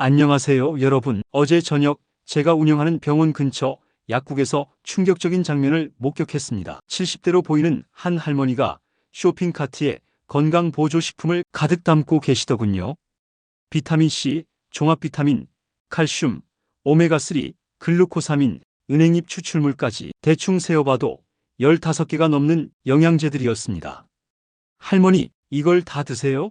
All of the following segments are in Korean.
안녕하세요, 여러분. 어제 저녁 제가 운영하는 병원 근처 약국에서 충격적인 장면을 목격했습니다. 70대로 보이는 한 할머니가 쇼핑카트에 건강 보조식품을 가득 담고 계시더군요. 비타민C, 종합비타민, 칼슘, 오메가3, 글루코사민, 은행잎 추출물까지 대충 세어봐도 15개가 넘는 영양제들이었습니다. 할머니, 이걸 다 드세요?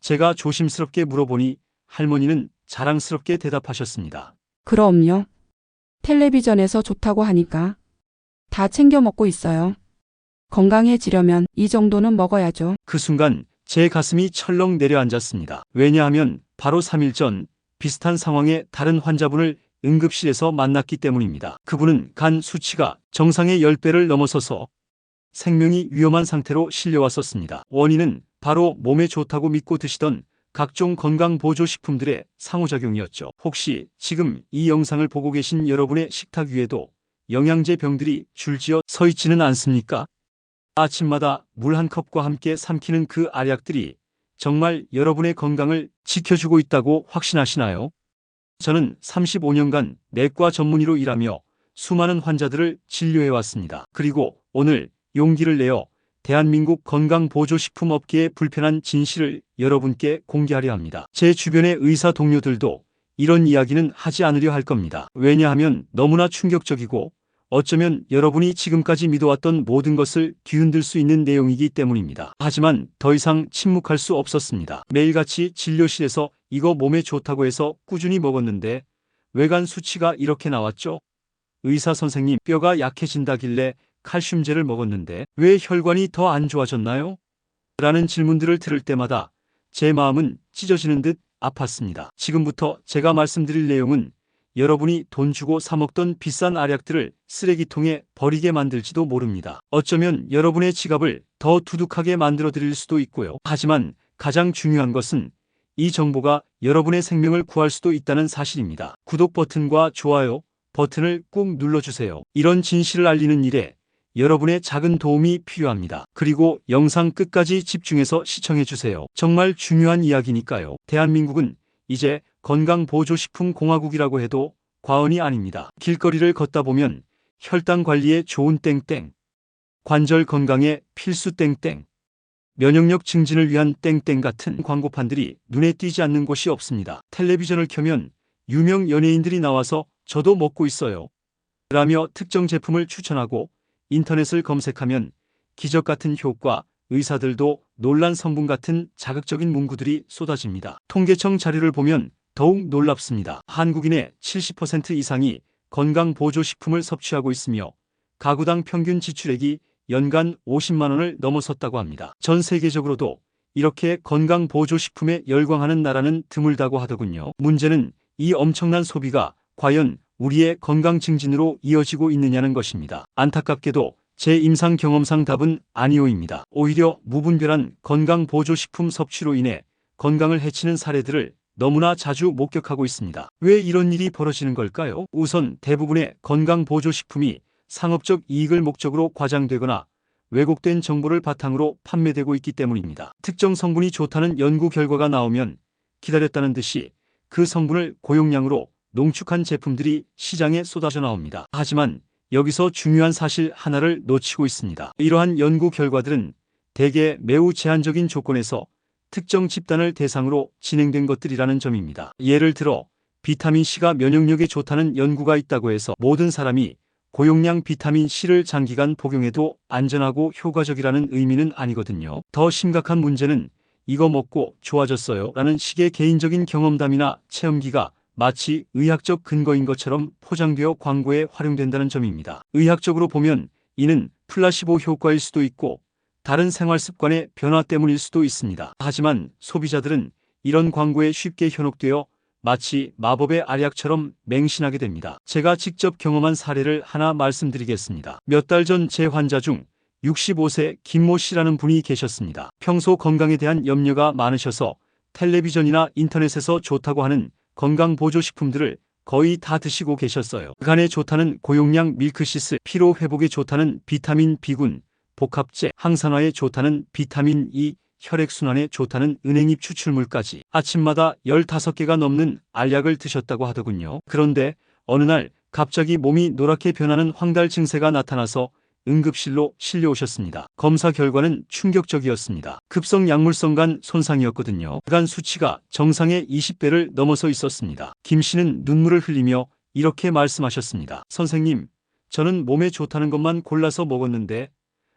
제가 조심스럽게 물어보니 할머니는 자랑스럽게 대답하셨습니다. 그럼요. 텔레비전에서 좋다고 하니까 다 챙겨 먹고 있어요. 건강해지려면 이 정도는 먹어야죠. 그 순간 제 가슴이 철렁 내려앉았습니다. 왜냐하면 바로 3일 전 비슷한 상황의 다른 환자분을 응급실에서 만났기 때문입니다. 그분은 간 수치가 정상의 10배를 넘어서서 생명이 위험한 상태로 실려왔었습니다. 원인은 바로 몸에 좋다고 믿고 드시던 각종 건강 보조식품들의 상호작용이었죠. 혹시 지금 이 영상을 보고 계신 여러분의 식탁 위에도 영양제 병들이 줄지어 서 있지는 않습니까? 아침마다 물 한 컵과 함께 삼키는 그 알약들이 정말 여러분의 건강을 지켜주고 있다고 확신하시나요? 저는 35년간 내과 전문의로 일하며 수많은 환자들을 진료해왔습니다. 그리고 오늘 용기를 내어 대한민국 건강보조식품 업계의 불편한 진실을 여러분께 공개하려 합니다. 제 주변의 의사 동료들도 이런 이야기는 하지 않으려 할 겁니다. 왜냐하면 너무나 충격적이고 어쩌면 여러분이 지금까지 믿어왔던 모든 것을 뒤흔들 수 있는 내용이기 때문입니다. 하지만 더 이상 침묵할 수 없었습니다. 매일같이 진료실에서 이거 몸에 좋다고 해서 꾸준히 먹었는데 외관 수치가 이렇게 나왔죠? 의사 선생님 뼈가 약해진다길래 칼슘제를 먹었는데 왜 혈관이 더 안 좋아졌나요? 라는 질문들을 들을 때마다 제 마음은 찢어지는 듯 아팠습니다. 지금부터 제가 말씀드릴 내용은 여러분이 돈 주고 사먹던 비싼 알약들을 쓰레기통에 버리게 만들지도 모릅니다. 어쩌면 여러분의 지갑을 더 두둑하게 만들어 드릴 수도 있고요. 하지만 가장 중요한 것은 이 정보가 여러분의 생명을 구할 수도 있다는 사실입니다. 구독 버튼과 좋아요 버튼을 꾹 눌러주세요. 이런 진실을 알리는 일에 여러분의 작은 도움이 필요합니다. 그리고 영상 끝까지 집중해서 시청해주세요. 정말 중요한 이야기니까요. 대한민국은 이제 건강보조식품 공화국이라고 해도 과언이 아닙니다. 길거리를 걷다 보면 혈당 관리에 좋은 땡땡, 관절 건강에 필수 땡땡, 면역력 증진을 위한 땡땡 같은 광고판들이 눈에 띄지 않는 곳이 없습니다. 텔레비전을 켜면 유명 연예인들이 나와서 저도 먹고 있어요. 라며 특정 제품을 추천하고 인터넷을 검색하면 기적 같은 효과, 의사들도 놀란 성분 같은 자극적인 문구들이 쏟아집니다. 통계청 자료를 보면 더욱 놀랍습니다. 한국인의 70% 이상이 건강보조식품을 섭취하고 있으며 가구당 평균 지출액이 연간 50만 원을 넘어섰다고 합니다. 전 세계적으로도 이렇게 건강보조식품에 열광하는 나라는 드물다고 하더군요. 문제는 이 엄청난 소비가 과연 우리의 건강 증진으로 이어지고 있느냐는 것입니다. 안타깝게도 제 임상 경험상 답은 아니오입니다. 오히려 무분별한 건강 보조식품 섭취로 인해 건강을 해치는 사례들을 너무나 자주 목격하고 있습니다. 왜 이런 일이 벌어지는 걸까요? 우선 대부분의 건강 보조식품이 상업적 이익을 목적으로 과장되거나 왜곡된 정보를 바탕으로 판매되고 있기 때문입니다. 특정 성분이 좋다는 연구 결과가 나오면 기다렸다는 듯이 그 성분을 고용량으로 농축한 제품들이 시장에 쏟아져 나옵니다. 하지만 여기서 중요한 사실 하나를 놓치고 있습니다. 이러한 연구 결과들은 대개 매우 제한적인 조건에서 특정 집단을 대상으로 진행된 것들이라는 점입니다. 예를 들어 비타민C가 면역력에 좋다는 연구가 있다고 해서 모든 사람이 고용량 비타민C를 장기간 복용해도 안전하고 효과적이라는 의미는 아니거든요. 더 심각한 문제는 이거 먹고 좋아졌어요 라는 식의 개인적인 경험담이나 체험기가 마치 의학적 근거인 것처럼 포장되어 광고에 활용된다는 점입니다. 의학적으로 보면 이는 플라시보 효과일 수도 있고 다른 생활 습관의 변화 때문일 수도 있습니다. 하지만 소비자들은 이런 광고에 쉽게 현혹되어 마치 마법의 알약처럼 맹신하게 됩니다. 제가 직접 경험한 사례를 하나 말씀드리겠습니다. 몇 달 전 제 환자 중 65세 김모 씨라는 분이 계셨습니다. 평소 건강에 대한 염려가 많으셔서 텔레비전이나 인터넷에서 좋다고 하는 건강보조식품들을 거의 다 드시고 계셨어요. 간에 좋다는 고용량 밀크시스, 피로 회복에 좋다는 비타민 B군, 복합제, 항산화에 좋다는 비타민 E, 혈액순환에 좋다는 은행잎 추출물까지 아침마다 15개가 넘는 알약을 드셨다고 하더군요. 그런데 어느 날 갑자기 몸이 노랗게 변하는 황달 증세가 나타나서 응급실로 실려오셨습니다. 검사 결과는 충격적이었습니다. 급성 약물성 간 손상이었거든요. 간 수치가 정상의 20배를 넘어서 있었습니다. 김 씨는 눈물을 흘리며 이렇게 말씀하셨습니다. 선생님, 저는 몸에 좋다는 것만 골라서 먹었는데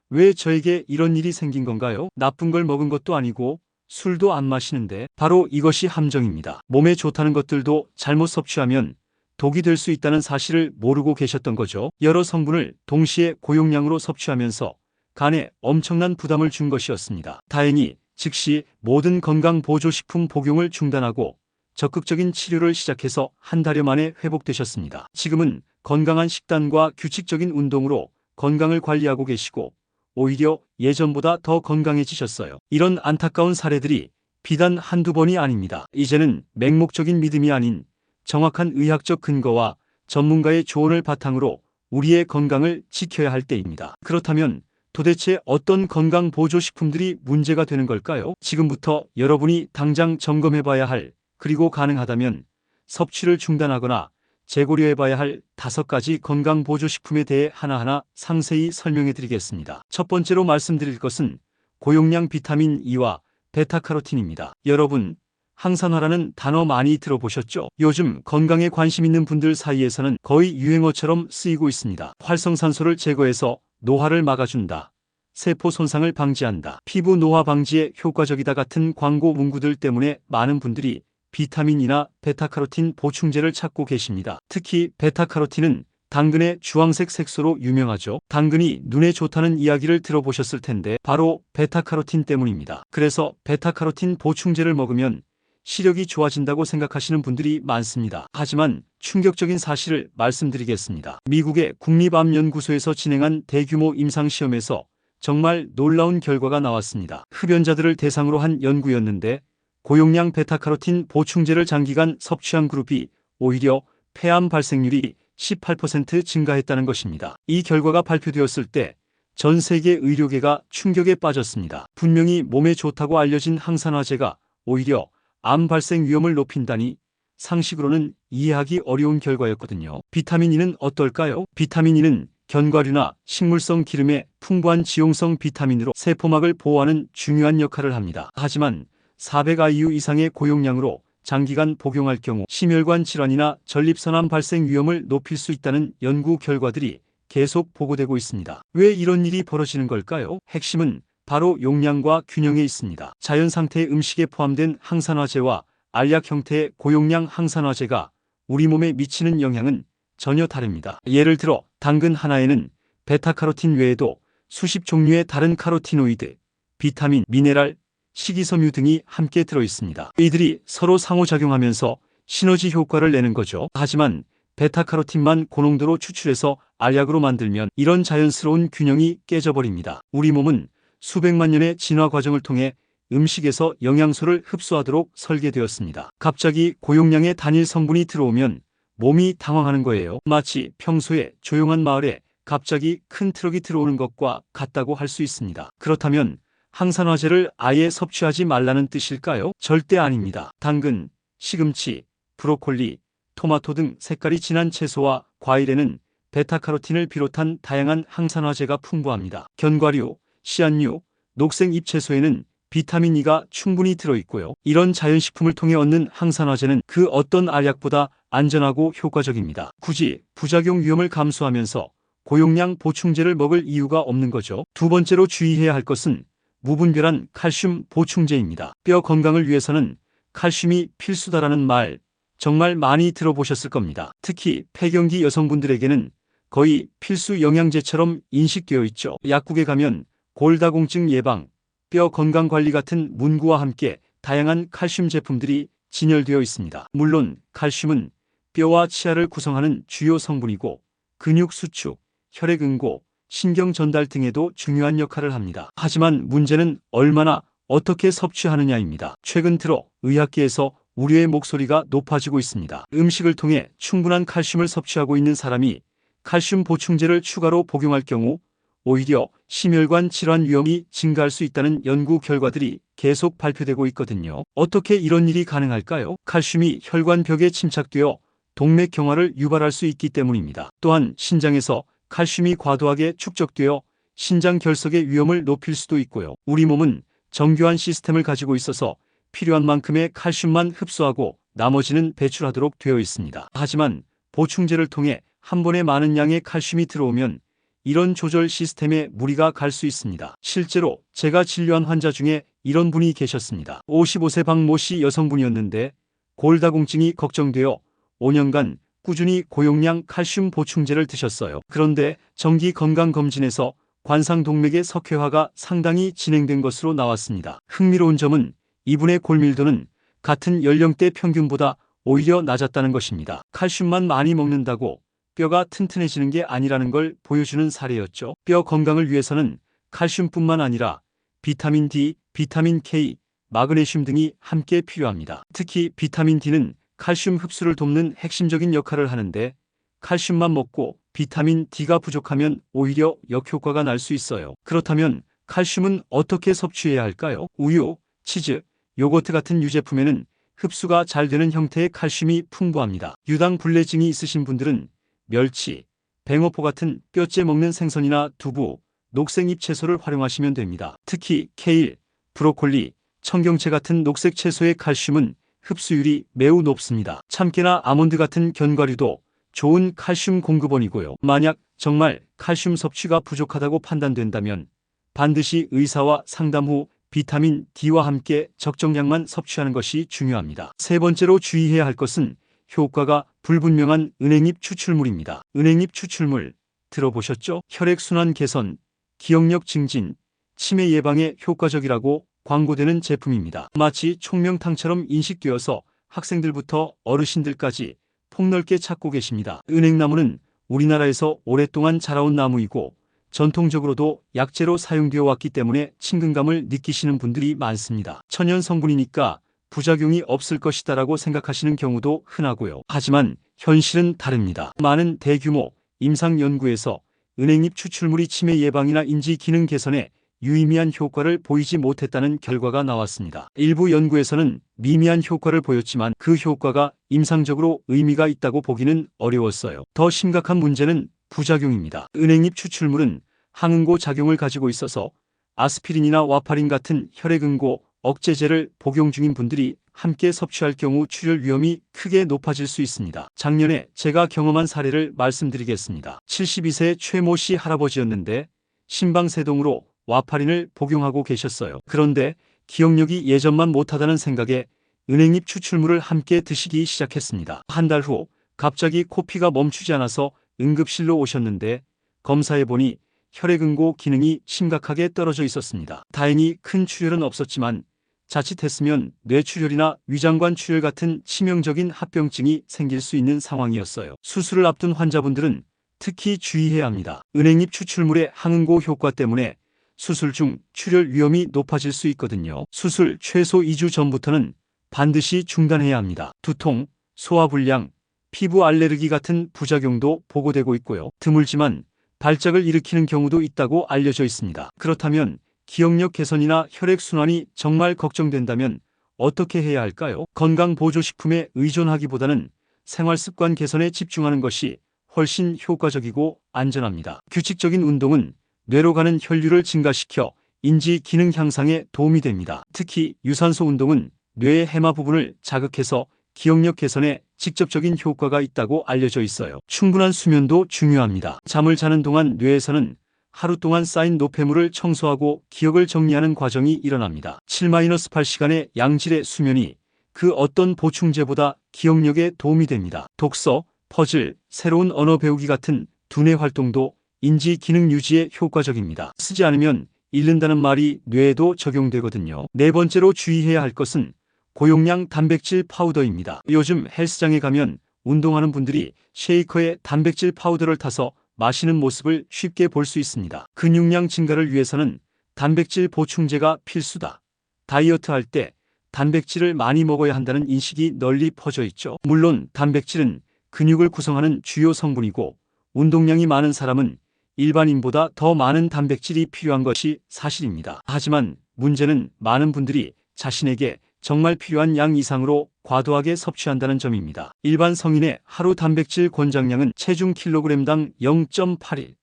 왜 저에게 이런 일이 생긴 건가요? 나쁜 걸 먹은 것도 아니고 술도 안 마시는데 바로 이것이 함정입니다. 몸에 좋다는 것들도 잘못 섭취하면 독이 될 수 있다는 사실을 모르고 계셨던 거죠. 여러 성분을 동시에 고용량으로 섭취하면서 간에 엄청난 부담을 준 것이었습니다. 다행히 즉시 모든 건강 보조식품 복용을 중단하고 적극적인 치료를 시작해서 한 달여 만에 회복되셨습니다. 지금은 건강한 식단과 규칙적인 운동으로 건강을 관리하고 계시고 오히려 예전보다 더 건강해지셨어요. 이런 안타까운 사례들이 비단 한두 번이 아닙니다. 이제는 맹목적인 믿음이 아닌 정확한 의학적 근거와 전문가의 조언을 바탕으로 우리의 건강을 지켜야 할 때입니다. 그렇다면 도대체 어떤 건강 보조식품들이 문제가 되는 걸까요? 지금부터 여러분이 당장 점검해 봐야 할 그리고 가능하다면 섭취를 중단하거나 재고려해 봐야 할 다섯 가지 건강 보조식품에 대해 하나하나 상세히 설명해 드리겠습니다. 첫 번째로 말씀드릴 것은 고용량 비타민 E와 베타카로틴입니다. 여러분, 항산화라는 단어 많이 들어보셨죠? 요즘 건강에 관심 있는 분들 사이에서는 거의 유행어처럼 쓰이고 있습니다. 활성산소를 제거해서 노화를 막아준다. 세포 손상을 방지한다. 피부 노화 방지에 효과적이다 같은 광고 문구들 때문에 많은 분들이 비타민이나 베타카로틴 보충제를 찾고 계십니다. 특히 베타카로틴은 당근의 주황색 색소로 유명하죠. 당근이 눈에 좋다는 이야기를 들어보셨을 텐데 바로 베타카로틴 때문입니다. 그래서 베타카로틴 보충제를 먹으면 시력이 좋아진다고 생각하시는 분들이 많습니다. 하지만 충격적인 사실을 말씀드리겠습니다. 미국의 국립암연구소에서 진행한 대규모 임상시험에서 정말 놀라운 결과가 나왔습니다. 흡연자들을 대상으로 한 연구였는데 고용량 베타카로틴 보충제를 장기간 섭취한 그룹이 오히려 폐암 발생률이 18% 증가했다는 것입니다. 이 결과가 발표되었을 때 전 세계 의료계가 충격에 빠졌습니다. 분명히 몸에 좋다고 알려진 항산화제가 오히려 암 발생 위험을 높인다니 상식으로는 이해하기 어려운 결과였거든요. 비타민 E는 어떨까요? 비타민 E는 견과류나 식물성 기름에 풍부한 지용성 비타민으로 세포막을 보호하는 중요한 역할을 합니다. 하지만 400IU 이상의 고용량으로 장기간 복용할 경우 심혈관 질환이나 전립선암 발생 위험을 높일 수 있다는 연구 결과들이 계속 보고되고 있습니다. 왜 이런 일이 벌어지는 걸까요? 핵심은 바로 용량과 균형에 있습니다. 자연 상태의 음식에 포함된 항산화제와 알약 형태의 고용량 항산화제가 우리 몸에 미치는 영향은 전혀 다릅니다. 예를 들어 당근 하나에는 베타카로틴 외에도 수십 종류의 다른 카로티노이드, 비타민, 미네랄, 식이섬유 등이 함께 들어 있습니다. 이들이 서로 상호작용하면서 시너지 효과를 내는 거죠. 하지만 베타카로틴만 고농도로 추출해서 알약으로 만들면 이런 자연스러운 균형이 깨져버립니다. 우리 몸은 수백만 년의 진화 과정을 통해 음식에서 영양소를 흡수하도록 설계되었습니다. 갑자기 고용량의 단일 성분이 들어오면 몸이 당황하는 거예요. 마치 평소에 조용한 마을에 갑자기 큰 트럭이 들어오는 것과 같다고 할 수 있습니다. 그렇다면 항산화제를 아예 섭취하지 말라는 뜻일까요? 절대 아닙니다. 당근, 시금치, 브로콜리, 토마토 등 색깔이 진한 채소와 과일에는 베타카로틴을 비롯한 다양한 항산화제가 풍부합니다. 견과류, 씨앗류, 녹색 잎채소에는 비타민 E가 충분히 들어있고요. 이런 자연식품을 통해 얻는 항산화제는 그 어떤 알약보다 안전하고 효과적입니다. 굳이 부작용 위험을 감수하면서 고용량 보충제를 먹을 이유가 없는 거죠. 두 번째로 주의해야 할 것은 무분별한 칼슘 보충제입니다. 뼈 건강을 위해서는 칼슘이 필수다라는 말 정말 많이 들어보셨을 겁니다. 특히 폐경기 여성분들에게는 거의 필수 영양제처럼 인식되어 있죠. 약국에 가면 골다공증 예방, 뼈 건강 관리 같은 문구와 함께 다양한 칼슘 제품들이 진열되어 있습니다. 물론 칼슘은 뼈와 치아를 구성하는 주요 성분이고 근육 수축, 혈액 응고, 신경 전달 등에도 중요한 역할을 합니다. 하지만 문제는 얼마나 어떻게 섭취하느냐입니다. 최근 들어 의학계에서 우려의 목소리가 높아지고 있습니다. 음식을 통해 충분한 칼슘을 섭취하고 있는 사람이 칼슘 보충제를 추가로 복용할 경우 오히려 심혈관 질환 위험이 증가할 수 있다는 연구 결과들이 계속 발표되고 있거든요. 어떻게 이런 일이 가능할까요? 칼슘이 혈관벽에 침착되어 동맥 경화를 유발할 수 있기 때문입니다. 또한 신장에서 칼슘이 과도하게 축적되어 신장 결석의 위험을 높일 수도 있고요. 우리 몸은 정교한 시스템을 가지고 있어서 필요한 만큼의 칼슘만 흡수하고 나머지는 배출하도록 되어 있습니다. 하지만 보충제를 통해 한 번에 많은 양의 칼슘이 들어오면 이런 조절 시스템에 무리가 갈 수 있습니다. 실제로 제가 진료한 환자 중에 이런 분이 계셨습니다. 55세 박 모 씨 여성분이었는데 골다공증이 걱정되어 5년간 꾸준히 고용량 칼슘 보충제를 드셨어요. 그런데 정기 건강검진에서 관상동맥의 석회화가 상당히 진행된 것으로 나왔습니다. 흥미로운 점은 이분의 골밀도는 같은 연령대 평균보다 오히려 낮았다는 것입니다. 칼슘만 많이 먹는다고 뼈가 튼튼해지는 게 아니라는 걸 보여주는 사례였죠. 뼈 건강을 위해서는 칼슘뿐만 아니라 비타민 D, 비타민 K, 마그네슘 등이 함께 필요합니다. 특히 비타민 D는 칼슘 흡수를 돕는 핵심적인 역할을 하는데 칼슘만 먹고 비타민 D가 부족하면 오히려 역효과가 날 수 있어요. 그렇다면 칼슘은 어떻게 섭취해야 할까요? 우유, 치즈, 요거트 같은 유제품에는 흡수가 잘 되는 형태의 칼슘이 풍부합니다. 유당 불내증이 있으신 분들은 멸치, 뱅어포 같은 뼈째 먹는 생선이나 두부, 녹색잎 채소를 활용하시면 됩니다. 특히 케일, 브로콜리, 청경채 같은 녹색 채소의 칼슘은 흡수율이 매우 높습니다. 참깨나 아몬드 같은 견과류도 좋은 칼슘 공급원이고요. 만약 정말 칼슘 섭취가 부족하다고 판단된다면 반드시 의사와 상담 후 비타민 D와 함께 적정량만 섭취하는 것이 중요합니다. 세 번째로 주의해야 할 것은 효과가 불분명한 은행잎 추출물입니다. 은행잎 추출물 들어보셨죠? 혈액순환 개선, 기억력 증진, 치매 예방에 효과적이라고 광고되는 제품입니다. 마치 총명탕처럼 인식되어서 학생들부터 어르신들까지 폭넓게 찾고 계십니다. 은행나무는 우리나라에서 오랫동안 자라온 나무이고 전통적으로도 약재로 사용되어 왔기 때문에 친근감을 느끼시는 분들이 많습니다. 천연 성분이니까 부작용이 없을 것이다라고 생각하시는 경우도 흔하고요. 하지만 현실은 다릅니다. 많은 대규모 임상 연구에서 은행잎 추출물이 치매 예방이나 인지 기능 개선에 유의미한 효과를 보이지 못했다는 결과가 나왔습니다. 일부 연구에서는 미미한 효과를 보였지만 그 효과가 임상적으로 의미가 있다고 보기는 어려웠어요. 더 심각한 문제는 부작용입니다. 은행잎 추출물은 항응고 작용을 가지고 있어서 아스피린이나 와파린 같은 혈액응고 억제제를 복용 중인 분들이 함께 섭취할 경우 출혈 위험이 크게 높아질 수 있습니다. 작년에 제가 경험한 사례를 말씀드리겠습니다. 72세 최모 씨 할아버지였는데 심방세동으로 와파린을 복용하고 계셨어요. 그런데 기억력이 예전만 못하다는 생각에 은행잎 추출물을 함께 드시기 시작했습니다. 한 달 후 갑자기 코피가 멈추지 않아서 응급실로 오셨는데 검사해보니 혈액응고 기능이 심각하게 떨어져 있었습니다. 다행히 큰 출혈은 없었지만 자칫했으면 뇌출혈이나 위장관 출혈 같은 치명적인 합병증이 생길 수 있는 상황이었어요. 수술을 앞둔 환자분들은 특히 주의해야 합니다. 은행잎 추출물의 항응고 효과 때문에 수술 중 출혈 위험이 높아질 수 있거든요. 수술 최소 2주 전부터는 반드시 중단해야 합니다. 두통, 소화불량, 피부 알레르기 같은 부작용도 보고되고 있고요. 드물지만 발작을 일으키는 경우도 있다고 알려져 있습니다. 그렇다면 기억력 개선이나 혈액순환이 정말 걱정된다면 어떻게 해야 할까요? 건강보조식품에 의존하기보다는 생활습관 개선에 집중하는 것이 훨씬 효과적이고 안전합니다. 규칙적인 운동은 뇌로 가는 혈류를 증가시켜 인지 기능 향상에 도움이 됩니다. 특히 유산소 운동은 뇌의 해마 부분을 자극해서 기억력 개선에 직접적인 효과가 있다고 알려져 있어요. 충분한 수면도 중요합니다. 잠을 자는 동안 뇌에서는 하루 동안 쌓인 노폐물을 청소하고 기억을 정리하는 과정이 일어납니다. 7-8시간의 양질의 수면이 그 어떤 보충제보다 기억력에 도움이 됩니다. 독서, 퍼즐, 새로운 언어 배우기 같은 두뇌 활동도 인지 기능 유지에 효과적입니다. 쓰지 않으면 잃는다는 말이 뇌에도 적용되거든요. 네 번째로 주의해야 할 것은 고용량 단백질 파우더입니다. 요즘 헬스장에 가면 운동하는 분들이 쉐이커에 단백질 파우더를 타서 마시는 모습을 쉽게 볼 수 있습니다. 근육량 증가를 위해서는 단백질 보충제가 필수다. 다이어트 할 때 단백질을 많이 먹어야 한다는 인식이 널리 퍼져 있죠. 물론 단백질은 근육을 구성하는 주요 성분이고 운동량이 많은 사람은 일반인보다 더 많은 단백질이 필요한 것이 사실입니다. 하지만 문제는 많은 분들이 자신에게 정말 필요한 양 이상으로 과도하게 섭취한다는 점입니다. 일반 성인의 하루 단백질 권장량은 체중 킬로그램당 0.81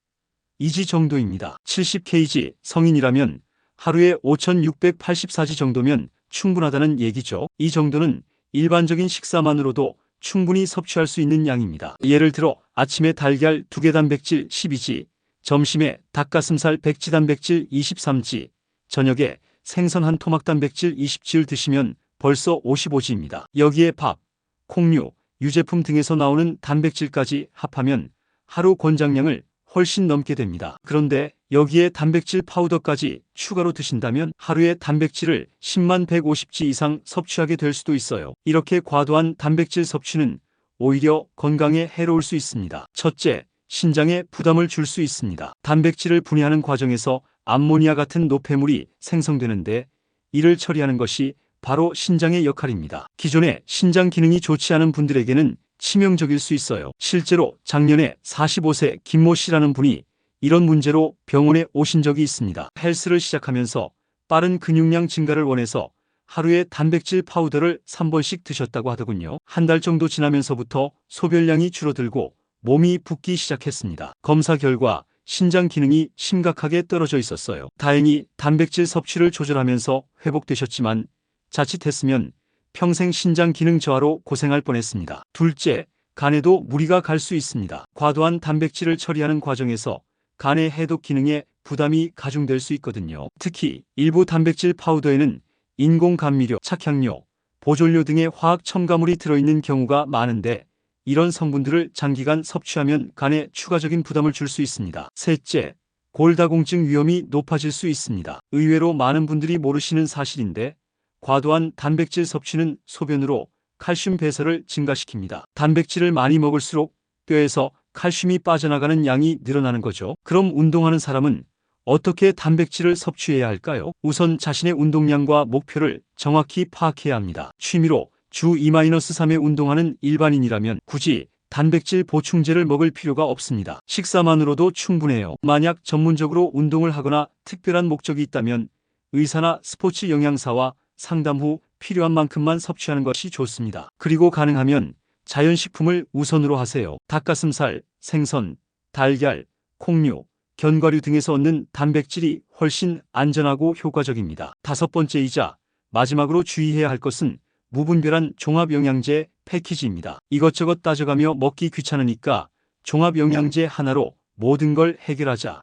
이지 정도입니다. 70kg 성인이라면 하루에 5,684지 정도면 충분하다는 얘기죠. 이 정도는 일반적인 식사만으로도 충분히 섭취할 수 있는 양입니다. 예를 들어 아침에 달걀 2개 단백질 12지, 점심에 닭가슴살 100지 단백질 23지, 저녁에 생선 한 토막 단백질 20지를 드시면 벌써 55지입니다. 여기에 밥, 콩류, 유제품 등에서 나오는 단백질까지 합하면 하루 권장량을 훨씬 넘게 됩니다. 그런데 여기에 단백질 파우더까지 추가로 드신다면 하루에 단백질을 10만 150지 이상 섭취하게 될 수도 있어요. 이렇게 과도한 단백질 섭취는 오히려 건강에 해로울 수 있습니다. 첫째, 신장에 부담을 줄 수 있습니다. 단백질을 분해하는 과정에서 암모니아 같은 노폐물이 생성되는데 이를 처리하는 것이 바로 신장의 역할입니다. 기존에 신장 기능이 좋지 않은 분들에게는 치명적일 수 있어요. 실제로 작년에 45세 김모 씨라는 분이 이런 문제로 병원에 오신 적이 있습니다. 헬스를 시작하면서 빠른 근육량 증가를 원해서 하루에 단백질 파우더를 3번씩 드셨다고 하더군요. 한 달 정도 지나면서부터 소변량이 줄어들고 몸이 붓기 시작했습니다. 검사 결과 신장 기능이 심각하게 떨어져 있었어요. 다행히 단백질 섭취를 조절하면서 회복되셨지만 자칫했으면 평생 신장 기능 저하로 고생할 뻔했습니다. 둘째, 간에도 무리가 갈 수 있습니다. 과도한 단백질을 처리하는 과정에서 간의 해독 기능에 부담이 가중될 수 있거든요. 특히 일부 단백질 파우더에는 인공 감미료, 착향료, 보존료 등의 화학 첨가물이 들어있는 경우가 많은데 이런 성분들을 장기간 섭취하면 간에 추가적인 부담을 줄 수 있습니다. 셋째, 골다공증 위험이 높아질 수 있습니다. 의외로 많은 분들이 모르시는 사실인데 과도한 단백질 섭취는 소변으로 칼슘 배설을 증가시킵니다. 단백질을 많이 먹을수록 뼈에서 칼슘이 빠져나가는 양이 늘어나는 거죠. 그럼 운동하는 사람은 어떻게 단백질을 섭취해야 할까요? 우선 자신의 운동량과 목표를 정확히 파악해야 합니다. 취미로 주 2-3회 운동하는 일반인이라면 굳이 단백질 보충제를 먹을 필요가 없습니다. 식사만으로도 충분해요. 만약 전문적으로 운동을 하거나 특별한 목적이 있다면 의사나 스포츠 영양사와 상담 후 필요한 만큼만 섭취하는 것이 좋습니다. 그리고 가능하면 자연식품을 우선으로 하세요. 닭가슴살, 생선, 달걀, 콩류, 견과류 등에서 얻는 단백질이 훨씬 안전하고 효과적입니다. 다섯 번째이자 마지막으로 주의해야 할 것은 무분별한 종합영양제 패키지입니다. 이것저것 따져가며 먹기 귀찮으니까 종합영양제 하나로 모든 걸 해결하자.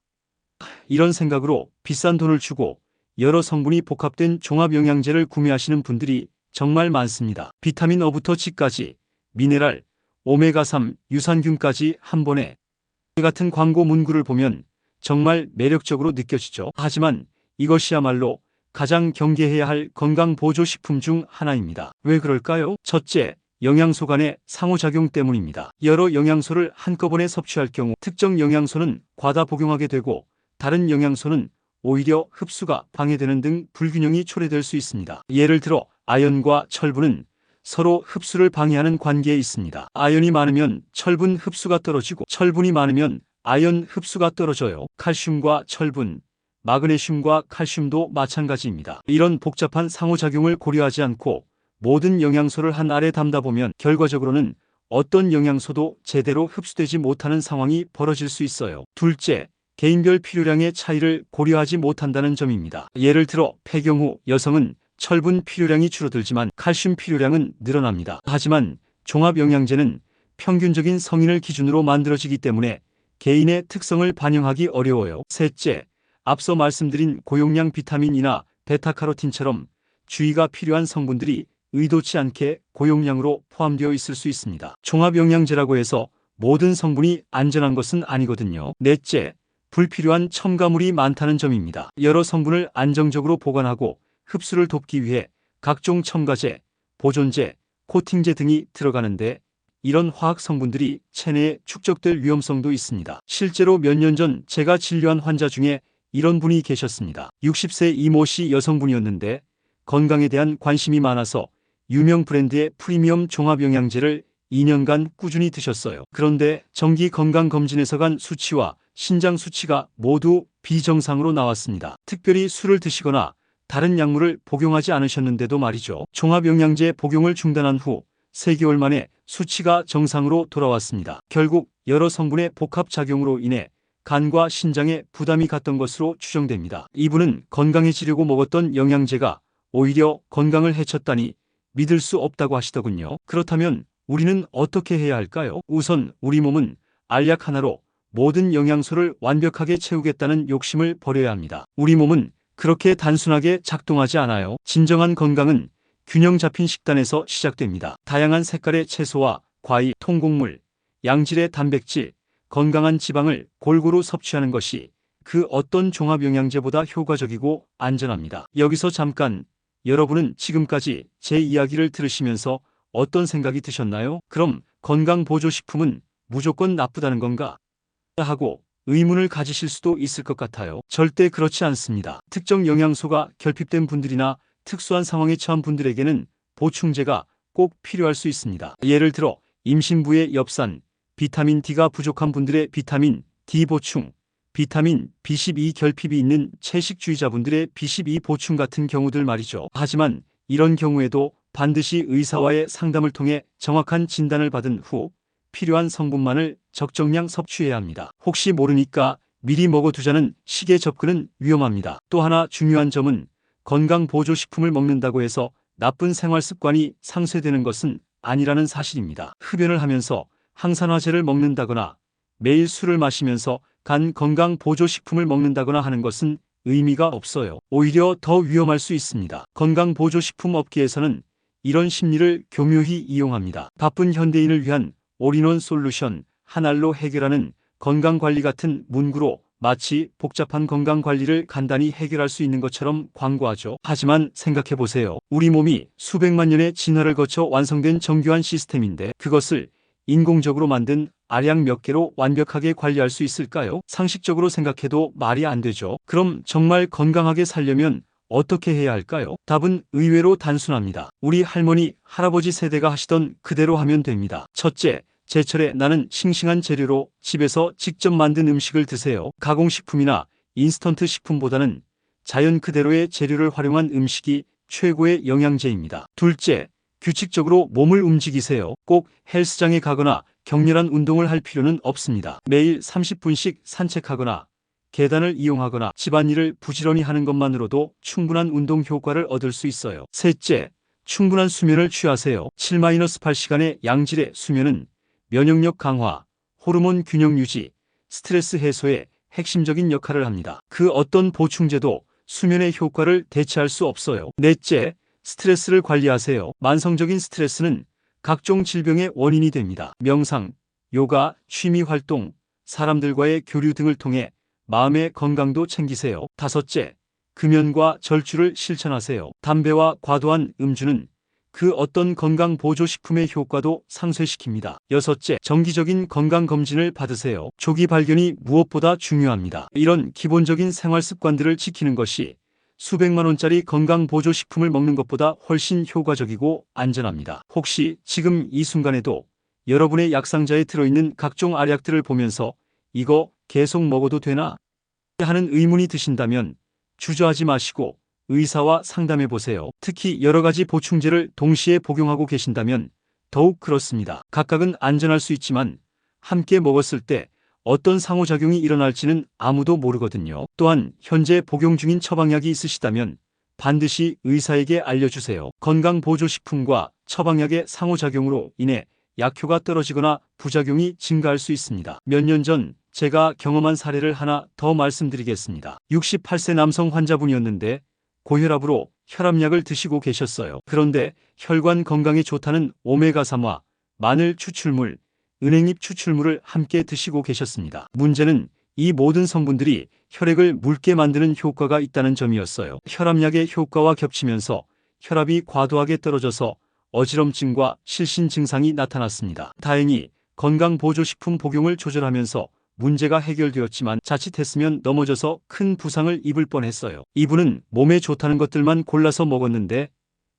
이런 생각으로 비싼 돈을 주고 여러 성분이 복합된 종합영양제를 구매하시는 분들이 정말 많습니다. 비타민 O부터 G까지, 미네랄, 오메가3, 유산균까지 한 번에 이 같은 광고 문구를 보면 정말 매력적으로 느껴지죠. 하지만 이것이야말로 가장 경계해야 할 건강 보조 식품 중 하나입니다. 왜 그럴까요? 첫째, 영양소 간의 상호작용 때문입니다. 여러 영양소를 한꺼번에 섭취할 경우 특정 영양소는 과다 복용하게 되고 다른 영양소는 오히려 흡수가 방해되는 등 불균형이 초래될 수 있습니다. 예를 들어 아연과 철분은 서로 흡수를 방해하는 관계에 있습니다. 아연이 많으면 철분 흡수가 떨어지고 철분이 많으면 아연 흡수가 떨어져요. 칼슘과 철분, 마그네슘과 칼슘도 마찬가지입니다. 이런 복잡한 상호작용을 고려하지 않고 모든 영양소를 한 알에 담다 보면 결과적으로는 어떤 영양소도 제대로 흡수되지 못하는 상황이 벌어질 수 있어요. 둘째, 개인별 필요량의 차이를 고려하지 못한다는 점입니다. 예를 들어 폐경 후 여성은 철분 필요량이 줄어들지만 칼슘 필요량은 늘어납니다. 하지만 종합영양제는 평균적인 성인을 기준으로 만들어지기 때문에 개인의 특성을 반영하기 어려워요. 셋째, 앞서 말씀드린 고용량 비타민이나 베타카로틴처럼 주의가 필요한 성분들이 의도치 않게 고용량으로 포함되어 있을 수 있습니다. 종합영양제라고 해서 모든 성분이 안전한 것은 아니거든요. 넷째, 불필요한 첨가물이 많다는 점입니다. 여러 성분을 안정적으로 보관하고 흡수를 돕기 위해 각종 첨가제, 보존제, 코팅제 등이 들어가는데 이런 화학 성분들이 체내에 축적될 위험성도 있습니다. 실제로 몇 년 전 제가 진료한 환자 중에 이런 분이 계셨습니다. 60세 이모 씨 여성분이었는데 건강에 대한 관심이 많아서 유명 브랜드의 프리미엄 종합영양제를 2년간 꾸준히 드셨어요. 그런데 정기 건강검진에서 간 수치와 신장 수치가 모두 비정상으로 나왔습니다. 특별히 술을 드시거나 다른 약물을 복용하지 않으셨는데도 말이죠. 종합영양제 복용을 중단한 후 3개월 만에 수치가 정상으로 돌아왔습니다. 결국 여러 성분의 복합작용으로 인해 간과 신장에 부담이 갔던 것으로 추정됩니다. 이분은 건강해지려고 먹었던 영양제가 오히려 건강을 해쳤다니 믿을 수 없다고 하시더군요. 그렇다면 우리는 어떻게 해야 할까요? 우선 우리 몸은 알약 하나로 모든 영양소를 완벽하게 채우겠다는 욕심을 버려야 합니다. 우리 몸은 그렇게 단순하게 작동하지 않아요. 진정한 건강은 균형 잡힌 식단에서 시작됩니다. 다양한 색깔의 채소와 과일, 통곡물, 양질의 단백질, 건강한 지방을 골고루 섭취하는 것이 그 어떤 종합영양제보다 효과적이고 안전합니다. 여기서 잠깐 여러분은 지금까지 제 이야기를 들으시면서 어떤 생각이 드셨나요? 그럼 건강보조식품은 무조건 나쁘다는 건가? 하고 의문을 가지실 수도 있을 것 같아요. 절대 그렇지 않습니다. 특정 영양소가 결핍된 분들이나 특수한 상황에 처한 분들에게는 보충제가 꼭 필요할 수 있습니다. 예를 들어 임신부의 엽산, 비타민 D가 부족한 분들의 비타민 D 보충, 비타민 B12 결핍이 있는 채식주의자분들의 B12 보충 같은 경우들 말이죠. 하지만 이런 경우에도 반드시 의사와의 상담을 통해 정확한 진단을 받은 후 필요한 성분만을 적정량 섭취해야 합니다. 혹시 모르니까 미리 먹어두자는 식의 접근은 위험합니다. 또 하나 중요한 점은 건강보조식품을 먹는다고 해서 나쁜 생활 습관이 상쇄되는 것은 아니라는 사실입니다. 흡연을 하면서 항산화제를 먹는다거나 매일 술을 마시면서 간 건강 보조식품을 먹는다거나 하는 것은 의미가 없어요. 오히려 더 위험할 수 있습니다. 건강 보조식품 업계에서는 이런 심리를 교묘히 이용합니다. 바쁜 현대인을 위한 올인원 솔루션 하나로 해결하는 건강관리 같은 문구로 마치 복잡한 건강관리를 간단히 해결할 수 있는 것처럼 광고하죠. 하지만 생각해 보세요. 우리 몸이 수백만 년의 진화를 거쳐 완성된 정교한 시스템인데 그것을 인공적으로 만든 알약 몇 개로 완벽하게 관리할 수 있을까요? 상식적으로 생각해도 말이 안 되죠. 그럼 정말 건강하게 살려면 어떻게 해야 할까요? 답은 의외로 단순합니다. 우리 할머니, 할아버지 세대가 하시던 그대로 하면 됩니다. 첫째, 제철에 나는 싱싱한 재료로 집에서 직접 만든 음식을 드세요. 가공식품이나 인스턴트 식품보다는 자연 그대로의 재료를 활용한 음식이 최고의 영양제입니다. 둘째, 규칙적으로 몸을 움직이세요. 꼭 헬스장에 가거나 격렬한 운동을 할 필요는 없습니다. 매일 30분씩 산책하거나 계단을 이용하거나 집안일을 부지런히 하는 것만으로도 충분한 운동 효과를 얻을 수 있어요. 셋째, 충분한 수면을 취하세요. 7-8시간의 양질의 수면은 면역력 강화, 호르몬 균형 유지, 스트레스 해소에 핵심적인 역할을 합니다. 그 어떤 보충제도 수면의 효과를 대체할 수 없어요. 넷째, 스트레스를 관리하세요. 만성적인 스트레스는 각종 질병의 원인이 됩니다. 명상, 요가, 취미 활동, 사람들과의 교류 등을 통해 마음의 건강도 챙기세요. 다섯째, 금연과 절주를 실천하세요. 담배와 과도한 음주는 그 어떤 건강 보조식품의 효과도 상쇄시킵니다. 여섯째, 정기적인 건강검진을 받으세요. 조기 발견이 무엇보다 중요합니다. 이런 기본적인 생활 습관들을 지키는 것이 수백만 원짜리 건강 보조식품을 먹는 것보다 훨씬 효과적이고 안전합니다. 혹시 지금 이 순간에도 여러분의 약상자에 들어있는 각종 알약들을 보면서 이거 계속 먹어도 되나? 하는 의문이 드신다면 주저하지 마시고 의사와 상담해 보세요. 특히 여러 가지 보충제를 동시에 복용하고 계신다면 더욱 그렇습니다. 각각은 안전할 수 있지만 함께 먹었을 때 어떤 상호작용이 일어날지는 아무도 모르거든요. 또한 현재 복용 중인 처방약이 있으시다면 반드시 의사에게 알려주세요. 건강보조식품과 처방약의 상호작용으로 인해 약효가 떨어지거나 부작용이 증가할 수 있습니다. 몇 년 전 제가 경험한 사례를 하나 더 말씀드리겠습니다. 68세 남성 환자분이었는데 고혈압으로 혈압약을 드시고 계셨어요. 그런데 혈관 건강에 좋다는 오메가3와 마늘 추출물, 은행잎 추출물을 함께 드시고 계셨습니다. 문제는 이 모든 성분들이 혈액을 묽게 만드는 효과가 있다는 점이었어요. 혈압약의 효과와 겹치면서 혈압이 과도하게 떨어져서 어지럼증과 실신 증상이 나타났습니다. 다행히 건강보조식품 복용을 조절하면서 문제가 해결되었지만 자칫했으면 넘어져서 큰 부상을 입을 뻔했어요. 이분은 몸에 좋다는 것들만 골라서 먹었는데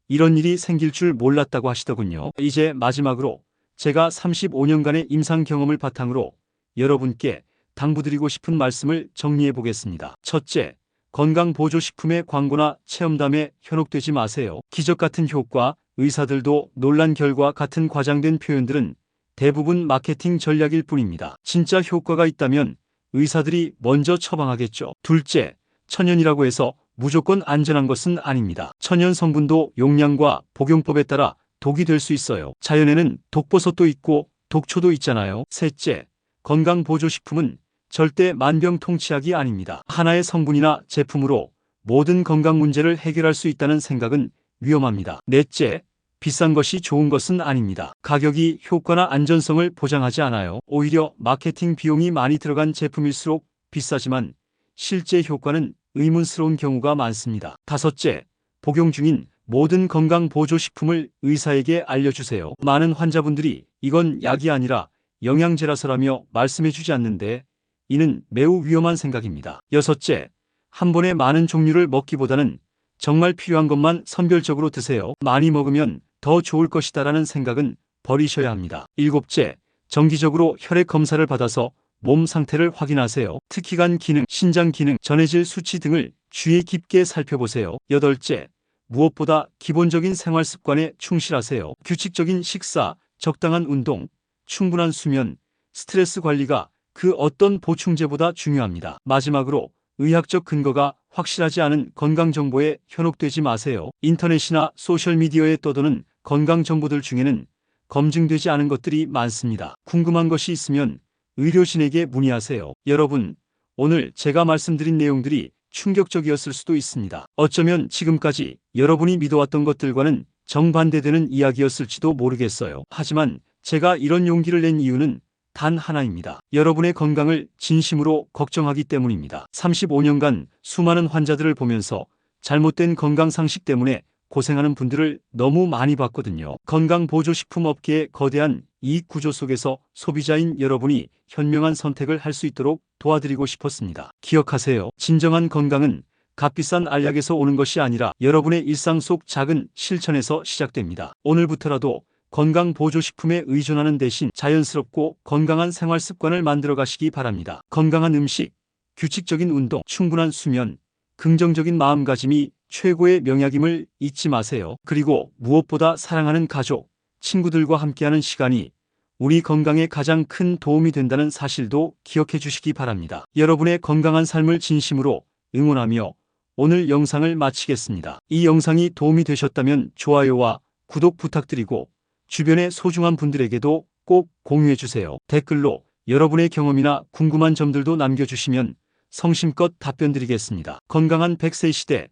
이런 일이 생길 줄 몰랐다고 하시더군요. 이제 마지막으로 제가 35년간의 임상 경험을 바탕으로 여러분께 당부드리고 싶은 말씀을 정리해 보겠습니다. 첫째, 건강보조식품의 광고나 체험담에 현혹되지 마세요. 기적 같은 효과, 의사들도 놀란 결과 같은 과장된 표현들은 대부분 마케팅 전략일 뿐입니다. 진짜 효과가 있다면 의사들이 먼저 처방하겠죠. 둘째, 천연이라고 해서 무조건 안전한 것은 아닙니다. 천연 성분도 용량과 복용법에 따라 독이 될 수 있어요. 자연에는 독버섯도 있고 독초도 있잖아요. 셋째, 건강보조식품은 절대 만병통치약이 아닙니다. 하나의 성분이나 제품으로 모든 건강 문제를 해결할 수 있다는 생각은 위험합니다. 넷째, 비싼 것이 좋은 것은 아닙니다. 가격이 효과나 안전성을 보장하지 않아요. 오히려 마케팅 비용이 많이 들어간 제품일수록 비싸지만 실제 효과는 의문스러운 경우가 많습니다. 다섯째, 복용 중인 모든 건강보조식품을 의사에게 알려주세요. 많은 환자분들이 이건 약이 아니라 영양제라서라며 말씀해주지 않는데 이는 매우 위험한 생각입니다. 여섯째, 한 번에 많은 종류를 먹기보다는 정말 필요한 것만 선별적으로 드세요. 많이 먹으면 더 좋을 것이다라는 생각은 버리셔야 합니다. 일곱째, 정기적으로 혈액 검사를 받아서 몸 상태를 확인하세요. 특히 간 기능, 신장 기능, 전해질 수치 등을 주의 깊게 살펴보세요. 여덟째, 무엇보다 기본적인 생활 습관에 충실하세요. 규칙적인 식사, 적당한 운동, 충분한 수면, 스트레스 관리가 그 어떤 보충제보다 중요합니다. 마지막으로 의학적 근거가 확실하지 않은 건강 정보에 현혹되지 마세요. 인터넷이나 소셜미디어에 떠도는 건강 정보들 중에는 검증되지 않은 것들이 많습니다. 궁금한 것이 있으면 의료진에게 문의하세요. 여러분, 오늘 제가 말씀드린 내용들이 충격적이었을 수도 있습니다. 어쩌면 지금까지 여러분이 믿어왔던 것들과는 정반대되는 이야기였을지도 모르겠어요. 하지만 제가 이런 용기를 낸 이유는 단 하나입니다. 여러분의 건강을 진심으로 걱정하기 때문입니다. 35년간 수많은 환자들을 보면서 잘못된 건강 상식 때문에 고생하는 분들을 너무 많이 봤거든요. 건강보조식품 업계의 거대한 이익 구조 속에서 소비자인 여러분이 현명한 선택을 할 수 있도록 도와드리고 싶었습니다. 기억하세요. 진정한 건강은 값비싼 알약에서 오는 것이 아니라 여러분의 일상 속 작은 실천에서 시작됩니다. 오늘부터라도 건강보조식품에 의존하는 대신 자연스럽고 건강한 생활 습관을 만들어 가시기 바랍니다. 건강한 음식, 규칙적인 운동, 충분한 수면, 긍정적인 마음가짐이 최고의 명약임을 잊지 마세요. 그리고 무엇보다 사랑하는 가족, 친구들과 함께하는 시간이 우리 건강에 가장 큰 도움이 된다는 사실도 기억해 주시기 바랍니다. 여러분의 건강한 삶을 진심으로 응원하며 오늘 영상을 마치겠습니다. 이 영상이 도움이 되셨다면 좋아요와 구독 부탁드리고 주변의 소중한 분들에게도 꼭 공유해 주세요. 댓글로 여러분의 경험이나 궁금한 점들도 남겨주시면 성심껏 답변 드리겠습니다. 건강한 100세 시대,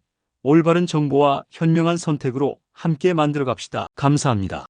올바른 정보와 현명한 선택으로 함께 만들어 갑시다. 감사합니다.